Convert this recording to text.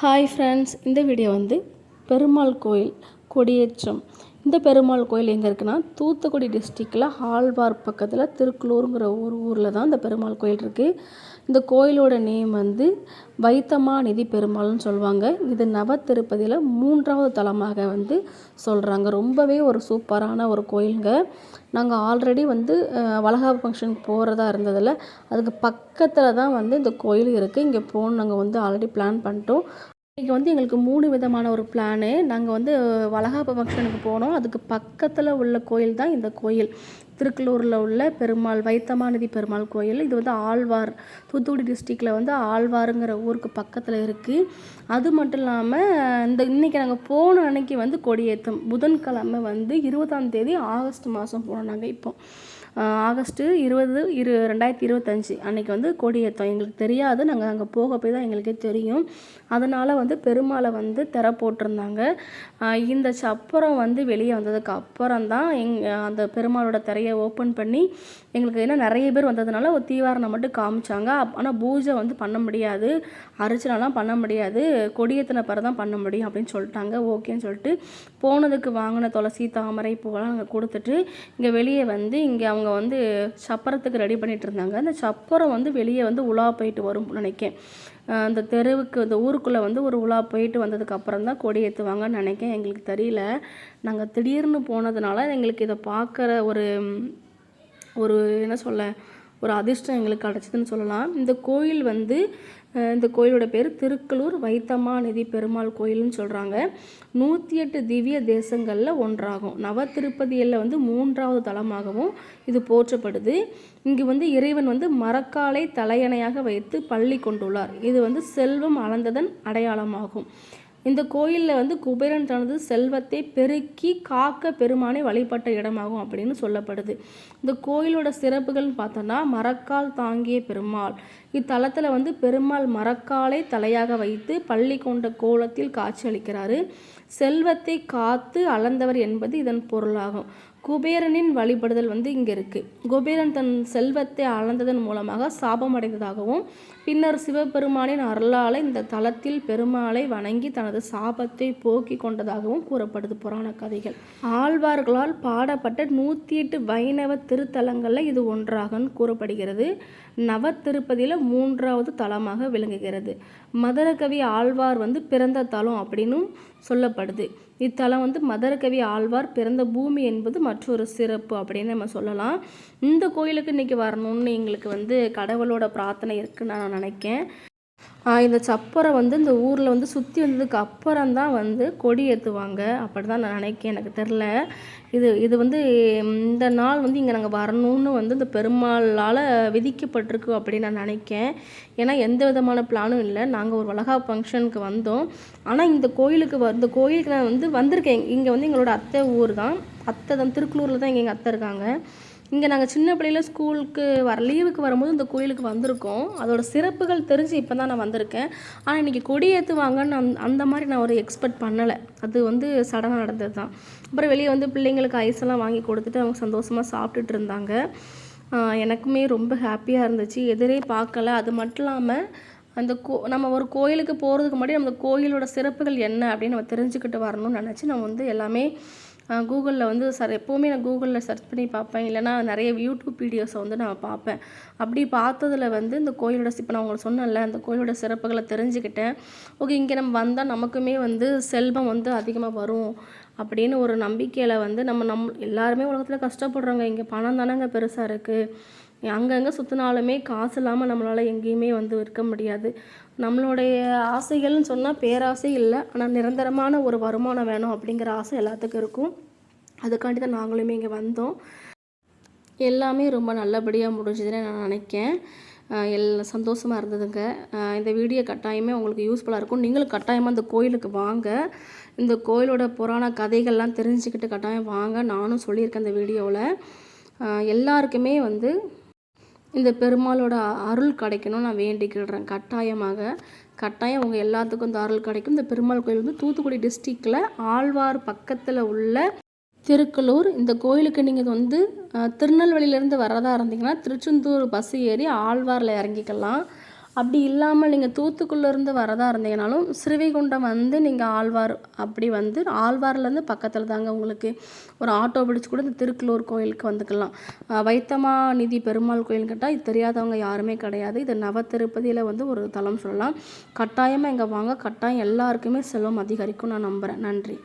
Hi friends இந்த video வந்து பெருமாள் கோயில் கொடியேற்றம். இந்த பெருமாள் கோயில் எங்கே இருக்குன்னா தூத்துக்குடி டிஸ்ட்ரிக்டில் ஆழ்வார் பக்கத்தில் திருக்குளூருங்கிற ஒரு ஊரில் தான் இந்த பெருமாள் கோயில் இருக்குது இந்த கோயிலோட நேம் வந்து வைத்தமா நிதி பெருமாள்னு சொல்லுவாங்க. இது நவ திருப்பதியில் மூன்றாவது தலமாக வந்து சொல்கிறாங்க ரொம்பவே ஒரு சூப்பரான ஒரு கோயிலுங்க. நாங்கள் ஆல்ரெடி வந்து அஹ், வளகாப்பு போகிறதா இருந்ததில் அதுக்கு பக்கத்தில் தான் வந்து இந்த கோயில் இருக்குது இங்கே போகணும் நாங்கள் வந்து ஆல்ரெடி பிளான் பண்ணிட்டோம். இன்றைக்கி வந்து எங்களுக்கு மூணு விதமான ஒரு பிளானு நாங்கள் வந்து வளகாப்பு ஃபங்க்ஷனுக்கு போனோம். அதுக்கு பக்கத்தில் உள்ள கோயில் தான் இந்த கோயில். திருக்கலூரில் உள்ள பெருமாள் வைத்தமாநிதி பெருமாள் கோயில் இது வந்து ஆழ்வார் தூத்துக்குடி டிஸ்ட்ரிக்டில் வந்து ஆழ்வாருங்கிற ஊருக்கு பக்கத்தில் இருக்குது அது மட்டும் இல்லாமல் இந்த இன்றைக்கி நாங்கள் போன அன்னைக்கு வந்து கொடியேற்றம். புதன்கிழமை வந்து இருபதாம் தேதி ஆகஸ்ட் மாதம் போனோம் நாங்கள் இப்போ. ஆகஸ்ட்டு இருபது இரு ரெண்டாயிரத்தி இருபத்தஞ்சி அன்றைக்கி வந்து கொடியேற்றம். எங்களுக்கு தெரியாது நாங்கள் அங்கே போக போய் தான் எங்களுக்கே தெரியும். அதனால் வந்து பெருமாளை வந்து திற போட்டிருந்தாங்க. இந்த சப்பரம் வந்து வெளியே வந்ததுக்கு அப்புறம் தான் எங் அந்த பெருமாளோட திரையை ஓப்பன் பண்ணி எங்களுக்கு ஏன்னா நிறைய பேர் வந்ததுனால ஒரு தீவாரணம் மட்டும் காமிச்சாங்க. ஆனால் பூஜை வந்து பண்ண முடியாது. அரிச்சனாலாம் பண்ண முடியாது. கொடியத்தின பிறகு தான் பண்ண முடியும் அப்படின்னு சொல்லிட்டாங்க. ஓகேன்னு சொல்லிட்டு போனதுக்கு வாங்கின துளசி தாமரை பூவெல்லாம் நாங்கள் கொடுத்துட்டு இங்கே வெளியே வந்து இங்கே அவங்க வந்து சப்பரத்துக்கு ரெடி பண்ணிட்டு இருந்தாங்க. அந்த சப்பரம் வந்து வெளியே வந்து உலா போயிட்டு வரும் நினைக்கேன். அந்த தெருவுக்கு இந்த ஊருக்குள்ளே வந்து ஒரு உலா போயிட்டு வந்ததுக்கு அப்புறம் தான் கொடி ஏற்றுவாங்கன்னு நினைக்கேன் எங்களுக்கு தெரியல. நாங்கள் திடீர்னு போனதுனால எங்களுக்கு இதை பார்க்குற ஒரு ஒரு என்ன சொல்ல ஒரு அதிர்ஷ்டம் எங்களுக்கு கிடச்சிதுன்னு சொல்லலாம். இந்த கோயில் வந்து இந்த கோயிலோட பேர் திருக்கலூர் வைத்தமா நிதி பெருமாள் கோயில்னு சொல்கிறாங்க நூற்றி எட்டு திவ்ய தேசங்களில் ஒன்றாகும். நவ திருப்பதியில் வந்து மூன்றாவது தலமாகவும் இது போற்றப்படுது. இங்கு வந்து இறைவன் வந்து மரக்காலை தலையணையாக வைத்து பள்ளி கொண்டுள்ளார். இது வந்து செல்வம் அளந்ததன் அடையாளமாகும். இந்த கோயிலில் வந்து குபேரன் தனது செல்வத்தை பெருக்கி காக்க பெருமானை வழிபட்ட இடமாகும் அப்படின்னு சொல்லப்படுது. இந்த கோயிலோட சிறப்புகள்னு பார்த்தோன்னா மரக்கால் தாங்கிய பெருமாள். இத்தலத்தில் வந்து பெருமாள் மரக்காலை தலையாக வைத்து பள்ளி கொண்ட கோலத்தில் காட்சியளிக்கிறாரு செல்வத்தை காத்து அளந்தவர் என்பது இதன் பொருளாகும். குபேரனின் வழிபடுதல் வந்து இங்கே இருக்குது குபேரன் தன் செல்வத்தை அளந்ததன் மூலமாக சாபம் அடைந்ததாகவும் பின்னர் சிவபெருமானின் அருளால் இந்த தலத்தில் பெருமாளை வணங்கி தனது சாபத்தை போக்கி கொண்டதாகவும் கூறப்படுது புராண கதைகள். ஆழ்வார்களால் பாடப்பட்ட நூற்றி எட்டு வைணவ திருத்தலங்களில் இது ஒன்றாகன்னு கூறப்படுகிறது. நவ திருப்பதியில் மூன்றாவது தலமாக விளங்குகிறது. மதுரகவி ஆழ்வார் வந்து பிறந்த தலம் அப்படின்னும் சொல்லப்படுது இத்தலம் வந்து மதரகவி ஆழ்வார் பிறந்த பூமி என்பது மற்றொரு சிறப்பு அப்படின்னு நம்ம சொல்லலாம். இந்த கோயிலுக்கு இன்னைக்கு வரணும்னு எங்களுக்கு வந்து கடவுளோட பிரார்த்தனை இருக்குன்னு நான் நினைக்கேன். இந்த சப்பரை வந்து இந்த ஊரில் வந்து சுற்றி வந்ததுக்கு அப்புறம் தான் வந்து கொடி ஏற்றுவாங்க அப்படி தான் நான் நினைக்கேன் எனக்கு தெரில இது இது வந்து இந்த நாள் வந்து இங்கே நாங்கள் வரணும்னு வந்து இந்த பெருமாளால் விதிக்கப்பட்டிருக்கு அப்படின்னு நான் நினைக்கேன் ஏன்னா எந்த விதமான பிளானும் இல்லை. நாங்கள் ஒரு வளகா ஃபங்க்ஷனுக்கு வந்தோம். ஆனால் இந்த கோயிலுக்கு வ இந்த கோயிலுக்கு நான் வந்து வந்திருக்கேன். இங்கே வந்து எங்களோட அத்தை ஊர் தான் அத்தை தான் திருக்குளூரில் தான் இங்கே எங்கள் அத்தை இருக்காங்க. இங்கே நாங்கள் சின்ன பிள்ளையில ஸ்கூலுக்கு வர லீவுக்கு வரும்போது இந்த கோயிலுக்கு வந்திருக்கோம். அதோட சிறப்புகள் தெரிஞ்சு இப்போ தான் நான் வந்திருக்கேன். ஆனால் இன்றைக்கி கொடி ஏற்றுவாங்கன்னு அந்த அந்த மாதிரி நான் ஒரு எக்ஸ்பெக்ட் பண்ணலை. அது வந்து சடனாக நடந்தது தான் அப்புறம் வெளியே வந்து பிள்ளைங்களுக்கு ஐஸ் எல்லாம் வாங்கி கொடுத்துட்டு அவங்க சந்தோஷமாக சாப்பிட்டுட்டு இருந்தாங்க. எனக்குமே ரொம்ப ஹாப்பியாக இருந்துச்சு. எதிரே பார்க்கல. அது மட்டும் இல்லாமல் அந்த கோ நம்ம ஒரு கோயிலுக்கு போகிறதுக்கு முன்னாடி நம்ம கோயிலோட சிறப்புகள் என்ன அப்படின்னு நம்ம தெரிஞ்சுக்கிட்டு வரணும்னு நினச்சி நம்ம வந்து எல்லாமே கூகுளில் வந்து சார் எப்போவுமே நான் கூகுளில் சர்ச் பண்ணி பார்ப்பேன். இல்லைனா நிறைய யூடியூப் வீடியோஸை வந்து நான் பார்ப்பேன். அப்படி பார்த்ததில் வந்து இந்த கோயிலோட இப்போ நான் உங்களுக்கு சொன்னேன்ல அந்த கோயிலோட சிறப்புகளை தெரிஞ்சுக்கிட்டேன். ஓகே இங்கே நம்ம வந்தால் நமக்குமே வந்து செல்வம் வந்து அதிகமாக வரும் அப்படின்னு ஒரு நம்பிக்கையில் வந்து நம்ம நம் எல்லாருமே உலகத்தில் கஷ்டப்படுறோங்க. இங்கே பணம் தானேங்க பெருசாக இருக்குது அங்கங்கே சுற்றினாலுமே காசு இல்லாமல் நம்மளால் எங்கேயுமே வந்து இருக்க முடியாது. நம்மளுடைய ஆசைகள்னு சொன்னால் பேராசை இல்லை. ஆனால் நிரந்தரமான ஒரு வருமானம் வேணும் அப்படிங்கிற ஆசை எல்லாத்துக்கும் இருக்கும். அதுக்காண்டி தான் நாங்களுமே இங்கே வந்தோம். எல்லாமே ரொம்ப நல்லபடியாக முடிஞ்சதுன்னு நான் நினைக்கேன். எல்லாம் சந்தோஷமாக இருந்ததுங்க. இந்த வீடியோ கட்டாயமே உங்களுக்கு யூஸ்ஃபுல்லாக இருக்கும். நீங்களும் கட்டாயமாக இந்த கோயிலுக்கு வாங்க. இந்த கோயிலோட புராண கதைகள்லாம் தெரிஞ்சுக்கிட்டு கட்டாயம் வாங்க. நானும் சொல்லியிருக்கேன் இந்த வீடியோவில் எல்லாருக்குமே வந்து இந்த பெருமாளோட அருள் கிடைக்கணும் நான் வேண்டிக்கிடுறேன் கட்டாயமாக. கட்டாயம் உங்கள் எல்லாத்துக்கும் இந்த அருள் கிடைக்கும். இந்த பெருமாள் கோயில் வந்து தூத்துக்குடி டிஸ்ட்ரிக்டில் ஆழ்வார் பக்கத்தில் உள்ள திருக்கலூர் இந்த கோயிலுக்கு நீங்கள் வந்து திருநெல்வேலியிலேருந்து வரதா இருந்தீங்கன்னா திருச்செந்தூர் பஸ் ஏறி ஆழ்வாரில் இறங்கிக்கலாம். அப்படி இல்லாமல் நீங்கள் தூத்துக்குள்ளேருந்து வரதா இருந்தீங்கனாலும் ஸ்ரீவைகுண்டம் வந்து நீங்கள் ஆழ்வார் அப்படி வந்து ஆழ்வார்லேருந்து பக்கத்தில் தாங்க உங்களுக்கு ஒரு ஆட்டோ பிடிச்சி கூட இந்த திருக்குளூர் கோயிலுக்கு வந்துக்கலாம். வைத்தமா நிதி பெருமாள் கோயில் கேட்டால் இது தெரியாதவங்க யாருமே கிடையாது. இது நவ திருப்பதியில் வந்து ஒரு தளம் சொல்லலாம். கட்டாயமாக இங்கே வாங்க. கட்டாயம் எல்லாருக்குமே செல்வம் அதிகரிக்கும் நான் நம்புகிறேன் நன்றி.